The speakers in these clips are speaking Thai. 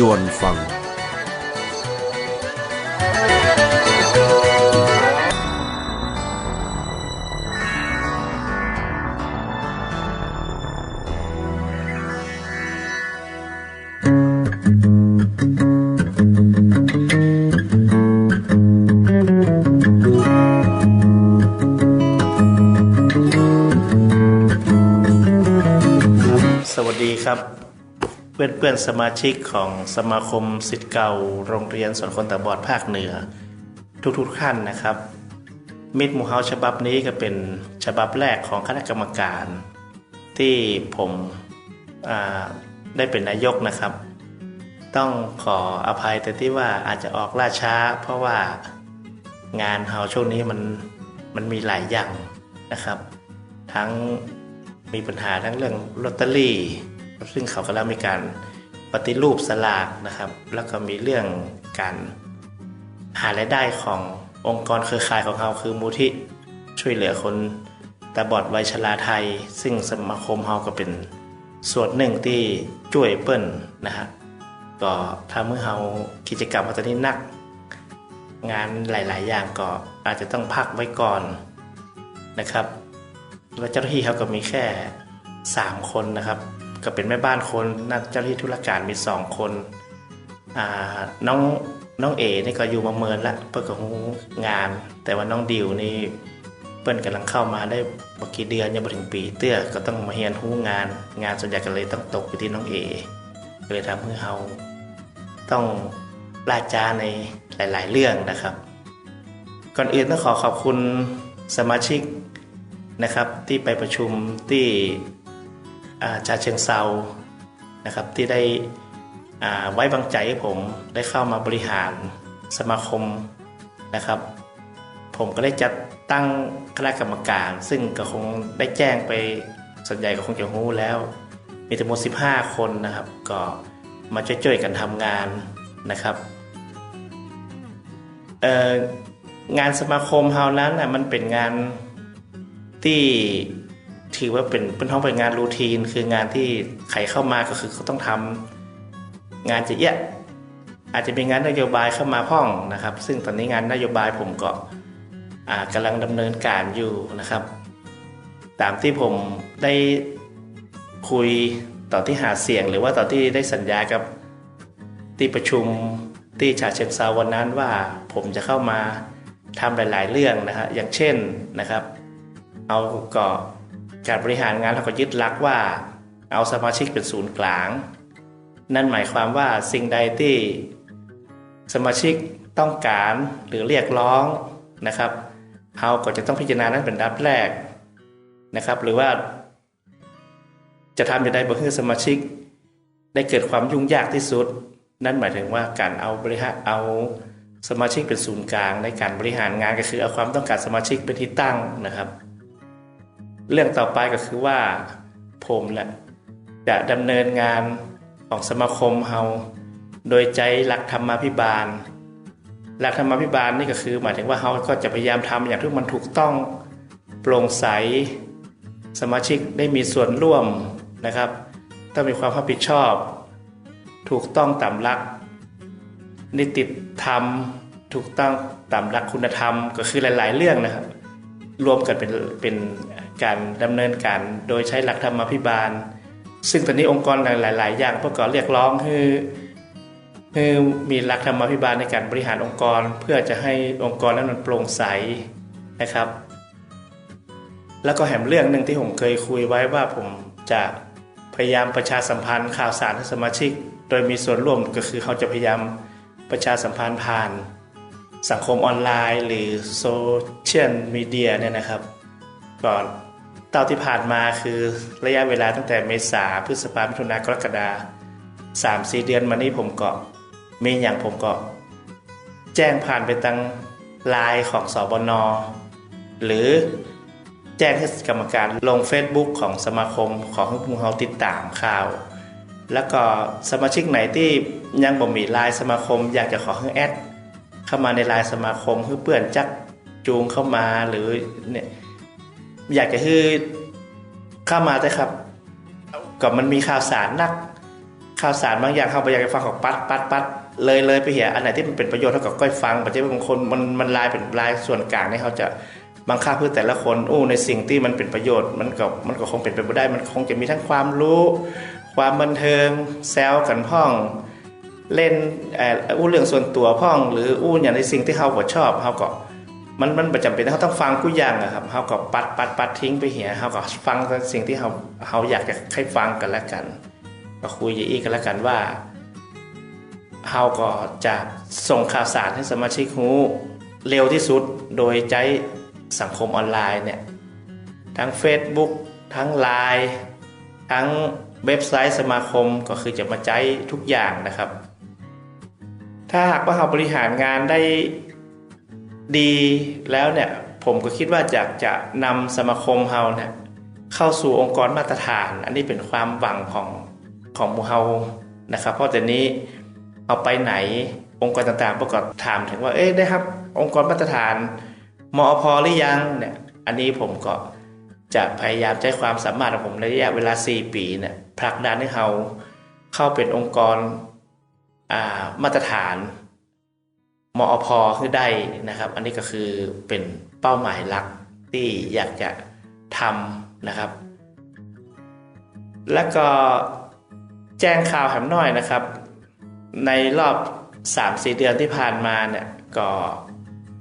จวนฟัง อนเพื่อนๆสมาชิกของสมาคมสิทธิ์เก่า โรงเรียนสอนคนตาบอดภาคเหนือ ทุกๆท่านนะครับมิตรมูเฮาฉบับนี้ก็เป็นฉบับแรกของคณะกรรมการ ที่ผมได้เป็นนายกนะครับ ต้องขออภัยแต่ที่ว่าอาจจะออกล่าช้า เพราะว่างานเฮาช่วงนี้มันมันมีหลายอย่างนะครับ ทั้งมีปัญหาทั้งเรื่องลอตเตอรี่ ซึ่งเขากำลังมีการปฏิรูปสลากนะครับ แล้วก็มีเรื่องการหารายได้ขององค์กรเครือข่ายของเราคือมูลที่ช่วยเหลือคนตาบอดไวชราไทย ซึ่งสมาคมเราก็เป็นส่วนหนึ่งที่ช่วยเปิ้นนะฮะก็ทำให้เรากิจกรรมตอนนี้นัก งานหลาย ๆ อย่างก็อาจจะต้องพักไว้ก่อนนะครับ แล้วเจ้าหน้าที่เขาก็มีแค่ 3 คนนะครับ ก็เป็นแม่บ้านคนนักเจ้าหน้าที่ธุรการมี2คนอ่าน้องน้องเอนี่ก็อยู่มาเมินละเพื่อกับงาน แต่ว่าน้องดิวนี่เปิ้นกำลังเข้ามาได้บกี่เดือนยังไม่ถึงปีเตื้อก็ต้องมาเรียนรู้งาน งานส่วนใหญ่ก็เลยต้องตกอยู่ที่น้องเอก็เลยทำให้เราต้องลาจาในหลาย ๆ เรื่องนะครับ ก่อนอื่นต้องขอขอบคุณสมาชิกนะครับ ที่ไปประชุมที่ ชาเชิงเซานะครับที่ได้ไว้วางใจให้ผมได้เข้ามาบริหารสมาคมนะครับ ผมก็ได้จัดตั้งคณะกรรมการ ซึ่งก็คงได้แจ้งไปส่วนใหญ่ก็คงจะรู้แล้ว มีทั้งหมด 15 คนนะครับ ก็มาช่วยๆกันทำงานนะครับงานสมาคมเฮานั้นนะมันเป็นงานที่ ถือว่าเป็นเป็นห้องเป็นงานรูทีน คืองานที่ใครเข้ามาก็คือเขาต้องทำงานจะเยอะอาจจะเป็นงานนโยบายเข้ามาพ้องนะครับ ซึ่งตอนนี้งานนโยบายผมก็อ่ากำลังดำเนินการอยู่นะครับ ตามที่ผมได้คุยต่อที่หาเสียง หรือว่าต่อที่ได้สัญญากับที่ประชุมที่ฉะเชิงเซาวันนั้นว่าผมจะเข้ามาทำหลาย ๆ เรื่องนะฮะอย่างเช่นนะครับ เอาก็ การบริหารงานเราก็ยึดหลักว่า เอาสมาชิกเป็นศูนย์กลาง นั่นหมายความว่าสิ่งใดที่สมาชิกต้องการหรือเรียกร้องนะครับเราก็จะต้องพิจารณานั้นเป็นดับแรกนะครับ หรือว่า จะทำอย่างไรบ่ให้สมาชิก ได้เกิดความยุ่งยากที่สุด นั่นหมายถึงว่าการเอาบริหารเอาสมาชิกเป็นศูนย์กลางในการบริหารงานก็คือเอาความต้องการสมาชิกเป็นที่ตั้งนะครับ เรื่องต่อไปก็คือว่าผมแหละจะดำเนินงานของสมาคมเฮาโดยใจหลักธรรมาภิบาล หลักธรรมาภิบาลนี่ก็คือ หมายถึงว่าเฮาก็จะพยายามทำอย่างที่มันถูกต้องโปร่งใส สมาชิกได้มีส่วนร่วมนะครับ ต้องมีความรับผิดชอบ ถูกต้องตามหลัก นิติธรรม ถูกต้องตามหลักคุณธรรมก็คือหลาย ๆ เรื่องนะครับ รวมกันเป็นเป็นการดำเนินการโดยใช้หลักธรรมาภิบาล ซึ่งตอนนี้องค์กรหลาย ๆ อย่างพวกก็เรียกร้องให้ให้มีหลักธรรมาภิบาลในการบริหารองค์กร เพื่อจะให้องค์กรนั้นมันโปร่งใสนะครับ แล้วก็แหมเรื่องหนึ่งที่ผมเคยคุยไว้ว่าผมจะพยายามประชาสัมพันธ์ข่าวสารให้สมาชิก โดยมีส่วนร่วมก็คือเขาจะพยายามประชาสัมพันธ์ผ่าน สังคมออนไลน์ หรือโซเชียลมีเดียเนี่ยนะครับก่อนเต่าที่ผ่านมาคือระยะเวลาตั้งแต่เมษาพฤษภาคมมิถุนากรกฎาสามสี่เดือนมานี้ผมก็มีอย่างผมก็ แจ้งผ่านไปทางไลน์ของสบนหรือแจ้งให้กรรมการลง Facebook ของสมาคมของให้พวกเราติดตามข่าว แล้วก็สมาชิกไหนที่ยังบ่มีไลน์สมาคมอยากจะขอให้แอด เข้ามาในลน์สมาคมเพื่อเปื่อนจักจูงเข้ามาหรือเนี่ยอยากจะให้เข้ามาได้ครับก็มันมีข่าวสารนัก ข่าวสารบางอย่างเข้าไปอยากจะฟังของปัดปัดปัดเลยเลยไปเหียอันไหนที่มันเป็นประโยชน์เท่ากับก้อยฟังปัจจัยบางคนมันมันลายเป็นลายส่วนกลางนี่เขาจะบังคับเพื่อแต่ละคนอู้ในสิ่งที่มันเป็นประโยชน์มันก็มันก็คงเป็นไปไม่ได้ มันคงจะมีทั้งความรู้ ความบันเทิงแซวกันพ่อง เล่นอู้เรื่องส่วนตัวพ่องหรืออู้อย่างในสิ่งที่เขาบ่ชอบเขาก็มันมันประจำเป็นเขาต้องฟังกูอย่างอะครับเขาก็ปัดปัดปัดทิ้งไปเหียเขาก็ฟังสิ่งที่เขาเขาอยากจะให้ฟังกันแล้วกัน ก็คุยอีกกันแล้วกันว่าเขาก็จะส่งข่าวสารให้สมาชิกรู้เร็วที่สุดโดยใช้สังคมออนไลน์เนี่ยทั้ง Facebook ทั้ง Line ทั้งเว็บไซต์สมาคมก็คือจะมาใช้ทุกอย่างนะครับ ถ้าหากว่าเราบริหารงานได้ดีแล้วเนี่ยผมก็คิดว่าจะจะนำสมาคมเราเนี่ยเข้าสู่องค์กรมาตรฐาน อันนี้เป็นความหวังของของมูเฮานะครับ เพราะแต่นี้เอาไปไหนองค์กรต่างๆประกอบถามถึงว่าเอ๊ะได้ครับ องค์กรมาตรฐานมอพอหรือยังเนี่ยอันนี้ผมก็จะพยายามใช้ความสามารถของผมในระยะเวลา 4 ปีเนี่ยผลักดันให้เขาเข้าเป็นองค์กร มาตรฐานมอพอคือได้นะครับ อันนี้ก็คือเป็นเป้าหมายหลักที่อยากจะทำนะครับ แล้วก็แจ้งข่าวแหมน้อยนะครับ ในรอบ 3-4 เดือนที่ผ่านมาเนี่ยก็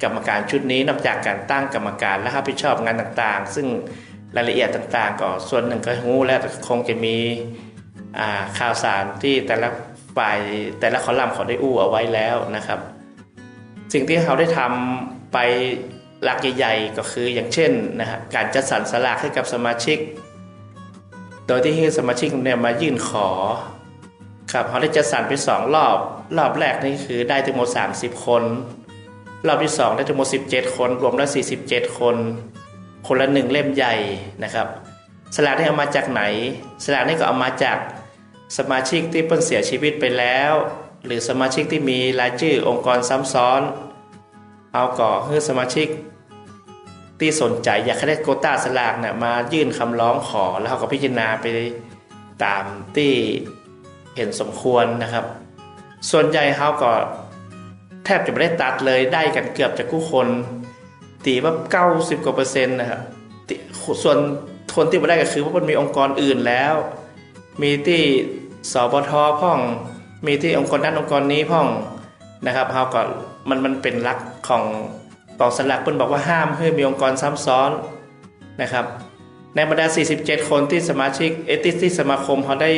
กรรมการชุดนี้นอกจากการตั้งกรรมการและรับผิดชอบงานต่างๆ ซึ่งรายละเอียดต่างๆ ก็ส่วนหนึ่งก็รู้และคงจะมีข่าวสารที่แต่ละ ฝ่ายแต่ละคอลัมน์เขาได้อู้เอาไว้แล้วนะครับ สิ่งที่เขาได้ทำไปหลักใหญ่ๆก็คืออย่างเช่นนะฮะการจัดสรรสลากให้กับสมาชิก โดยที่ให้สมาชิกเนี่ยมายื่นขอครับเขาได้จัดสรรไปสองรอบ รอบแรกนี่คือได้ทั้งหมด 30 คน รอบที่สองได้ทั้งหมด 17 คน รวมแล้ว 47 คน คนละหนึ่งเล่มใหญ่นะครับ สลากนี่เอามาจากไหน สลากนี่ก็เอามาจาก สมาชิกที่เพิ่งเสียชีวิตไปแล้ว หรือสมาชิกที่มีรายชื่อองค์กรซ้ำซ้อน เอาก่อให้สมาชิก ที่สนใจอยากได้โควต้าสลากเนี่ยมายื่นคำร้องขอแล้วเขาก็พิจารณาไปตามที่เห็นสมควรนะครับ ส่วนใหญ่เขาก็แทบจะไม่ได้ตัดเลยได้กันเกือบจะกู้คนตีว่า 90กว่าเปอร์เซ็นต์นะครับส่วนคนที่ไม่ได้ก็คือว่ามันมีองค์กรอื่นแล้ว มีที่สบทพ่อง มีที่องค์กรนั้นองค์กรนี้พ่องนะครับเขาก็มันมันเป็นลักของกองสลักเพิ่นบอกว่าห้ามให้มีองค์กรซ้ำซ้อนนะครับในบรรดา 47 คนที่สมาชิกเอติสที่สมาคมเขาได้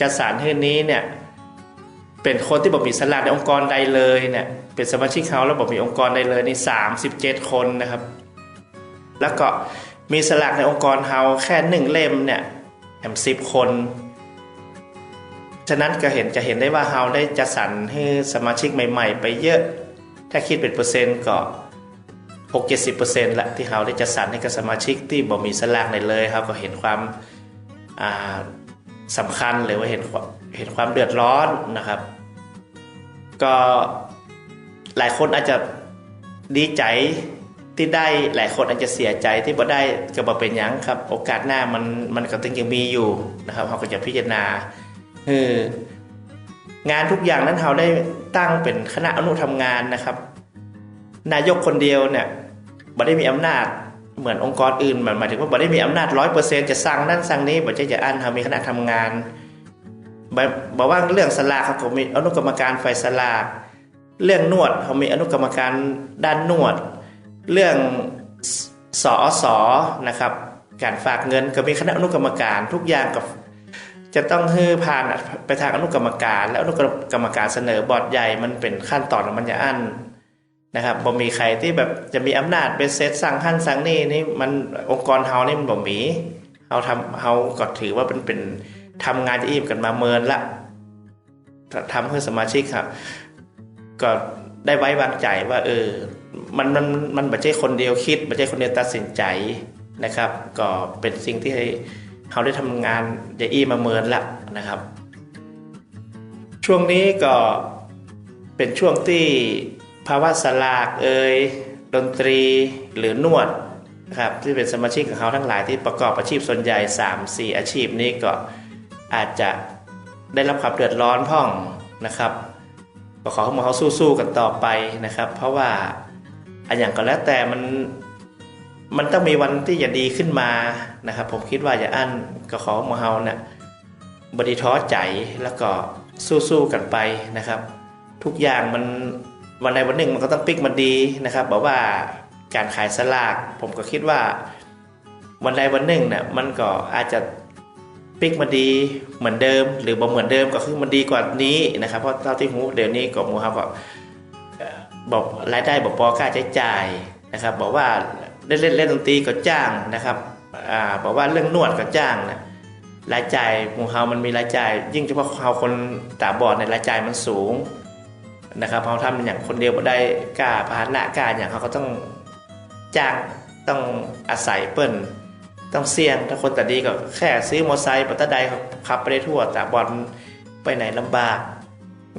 จัดสรรให้นี้เนี่ยเป็นคนที่บอกมีสลากในองค์กรใดเลยเนี่ยเป็นสมาชิกเขาแล้วบอกมีองค์กรใดเลยนี่37 คนนะครับ แล้วก็มีสลากในองค์กรเฮาแค่หนึ่งเล่มเนี่ย แถมสิบคน ฉะนั้นก็เห็นจะเห็นได้ว่าเฮาได้จัดสรรให้สมาชิกใหม่ ๆ ไปเยอะ ถ้าคิดเป็นเปอร์เซ็นต์ก็หกเจ็ดสิบเปอร์เซ็นต์ละที่เฮาได้จัดสรรให้กับสมาชิกที่บ่มีสลากในเลยเฮาก็เห็นความาสำคัญหรือว่าเห็นเห็นความเดือดร้อนนะครับ ก็หลายคนอาจจะดีใจ ที่ได้หลายคนอาจจะเสียใจที่บ่ได้ก็บ่เป็นหยังครับ โอกาสหน้ามันมันก็ต้องยังมีอยู่นะครับเราก็จะพิจารณาเอองานทุกอย่างนั้นเราได้ตั้งเป็นคณะอนุทำงานนะครับ นายกคนเดียวเนี่ยบ่ได้มีอำนาจเหมือนองค์กรอื่นหมายถึงว่าบ่ได้มีอำนาจร้อยเปอร์เซ็นจะสั่งนั่นสั่งนี้บ่ใช่จะอันเรามีคณะทำงานบอกว่าเรื่องสลากเขาก็มีอนุกรรมการฝ่ายสลากเรื่องนวดเขามีอนุกรรมการด้านนวด เรื่องสอสอนะครับ การฝากเงินก็มีคณะอนุกรรมการทุกอย่างกับจะต้องให้ผ่านไปทางอนุกรรมการ แล้วอนุกรรมการเสนอบอร์ดใหญ่มันเป็นขั้นตอนของมันจะอันนะครับบ่มีใครที่แบบจะมีอำนาจเป็นเซตสั่งขั้นสั่งนี่นี่มันองค์กรเฮานี่มันบ่มีเฮาทำเฮาก็ถือว่าเป็นเป็นทำงานจะอิ่มกันมาเมินละทำเพื่อสมาชิกครับก็ได้ไว้วางใจว่าเออ มันมันมันไม่ใช่คนเดียวคิดไม่ใช่คนเดียวตัดสินใจนะครับ ก็เป็นสิ่งที่เขาได้ทำงานจะอี้มาเมินละนะครับ ช่วงนี้ก็เป็นช่วงที่ภาวะสลากเอ่ยดนตรีหรือนวดนะครับที่เป็นสมาชิกของเขาทั้งหลายที่ประกอบอาชีพส่วนใหญ่ 3-4 อาชีพนี้ก็อาจจะได้รับความเดือดร้อนพ่องนะครับก็ขอให้เขาสู้ๆกันต่อไปนะครับ เพราะว่า อันอย่างก็แล้วแต่มันมันต้องมีวันที่จะดีขึ้นมานะครับ ผมคิดว่าอย่าอั้นก็ขอมอเฮาเนี่ยบดีท้อใจแล้วก็สู้ๆกันไปนะครับ ทุกอย่างมันวันใดวันหนึ่งมันก็ต้องปิกมันดีนะครับบอกว่าการขายสลาก ผมก็คิดว่า วันใดวันหนึ่งเนี่ยมันก็อาจจะปิกมาดีเหมือนเดิม หรือบ่เหมือนเดิมก็คือมันดีกว่านี้นะครับ เพราะเท่าที่หูเดี๋ยวนี้ก็หมูครับก็เอ่อ บอกรายได้บอกพอค่าใช้จ่ายนะครับ บอกว่าเล่นเล่นเล่นดนตรีก็จ้างนะครับอ่าบอกว่าเรื่องนวดก็จ้างนะรายจ่ายหมูเฮามันมีรายจ่าย ยิ่งเฉพาะเฮาคนตาบอดในยรายจ่ายมันสูงนะครับเขาทำอย่างคนเดียวบ่ได้กล้าพาหนะกล้าอย่างเขาก็ต้องจ้างต้องอาศัยเปิ้นต้องเสี่ยงถ้าคนแต่ดีก็แค่ซื้อมอเตอร์ไซค์ปัตตาใดขับไปได้ทั่วแต่บอลไปไหนลำบาก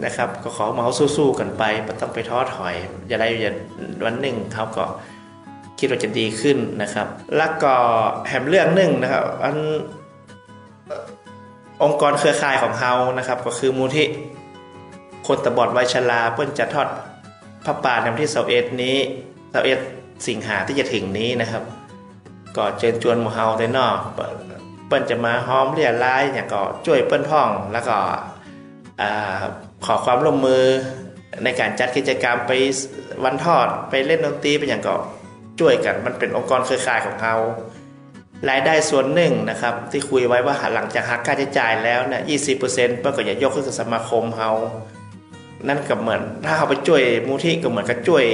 นะครับ ก็ขอมาเขาสู้ๆกันไปไม่ต้องไปท้อถอยอย่าได้อย่าวันหนึ่งเขาก็คิดว่าจะดีขึ้นนะครับ แล้วก็แถมเรื่องหนึ่งนะครับอันองค์กรเครือข่ายของเขานะครับ ก็คือมูลที่คนตาบอดวัยชราเพิ่นจะทอดพระป่าในวันที่เสาเอ็ดนี้เสาเอ็ดสิงหาที่จะถึงนี้นะครับ ก็เชิญชวนหมู่เฮาได้นอกเปิ้นจะมาห้อมเรียร้ายอย่างก็ช่วยเปิ้นพ่องแล้วก็อ่า ขอความร่วมมือในการจัดกิจกรรมไปวันทอดไปเล่นดนตรีไปอย่างก็ช่วยกันมันเป็นองค์กรเครือข่ายของเรารายได้ส่วนหนึ่งนะครับ ที่คุยไว้ว่าหลังจากหักค่าใช้จ่ายแล้วเนี่ยยี่สิบเปอร์เซ็นต์เปิ้นก็จะยกขึ้นกับสมาคมเฮานั่นก็เหมือน ถ้าเขาไปช่วยมูที่ก็เหมือนกับช่วย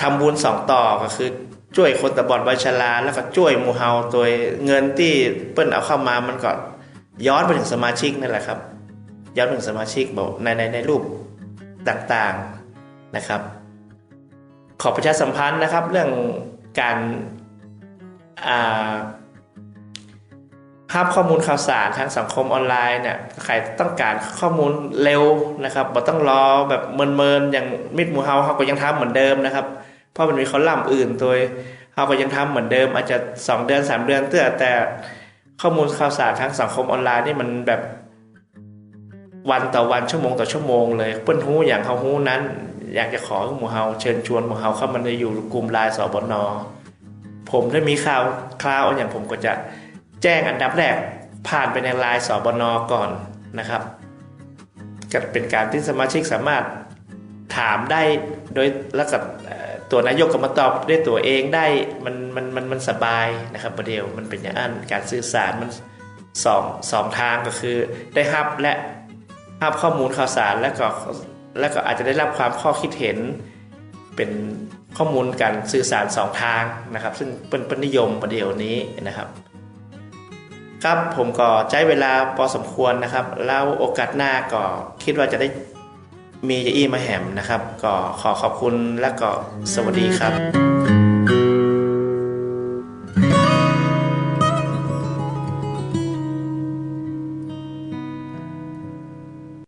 ทำบุญสองต่อก็คือช่วยคนตาบอดวัยชราแล้วก็ช่วยมูเฮาโดยเงินที่เปิ้นเอาเข้ามามันก็ย้อนไปถึงสมาชิกนั่นแหละครับ ย้อนถึงสมาชิกบอกในในในรูปต่างๆนะครับ ขอประชาสัมพันธ์นะครับ เรื่องการอ่าภาพข้อมูลข่าวสารทางสังคมออนไลน์เนี่ยใครต้องการข้อมูลเร็วนะครับบ่ต้องรอแบบเมินๆอย่างมิดหมูเฮาเขาก็ยังทำเหมือนเดิมนะครับ เพราะมันมีคอลัมน์อื่นตัวเขาก็ยังทำเหมือนเดิม อาจจะ 2 เดือน 3 เดือนเตื้อแต่ข้อมูลข่าวสารทางสังคมออนไลน์นี่มันแบบ วันต่อวันชั่วโมงต่อชั่วโมงเลยเปิ้นฮู้อย่างเฮาฮู้นั้น อยากจะขอหมู่เฮาเชิญชวนหมู่เฮาเข้ามาในอยู่กลุ่มไลน์สบนผมถ้ามีข่าวคราวอย่างผมก็จะแจ้งอันดับแรกผ่านไปในไลน์สบนก่อนนะครับก็เป็นการที่สมาชิกสามารถถามได้โดยแล้วกับตัวนายกก็มาตอบด้วยตัวเองได้มันมันมันมันสบายนะครับประเดี๋ยวมันเป็นอย่างนั้นการสื่อสารมันสองสองทางก็คือได้รับและ รับข้อมูลข่าวสารแล้วก็แล้วก็อาจจะได้รับความข้อคิดเห็นเป็นข้อมูลการสื่อสารสองทางนะครับ ซึ่งเป็นเป็นนิยมประเดี๋ยวนี้นะครับ ครับผมก็ใช้เวลาพอสมควรนะครับ แล้วโอกาสหน้าก็คิดว่าจะได้มีจะอี้มาแหมนะครับ ก็ขอขอบคุณและก็สวัสดีครับ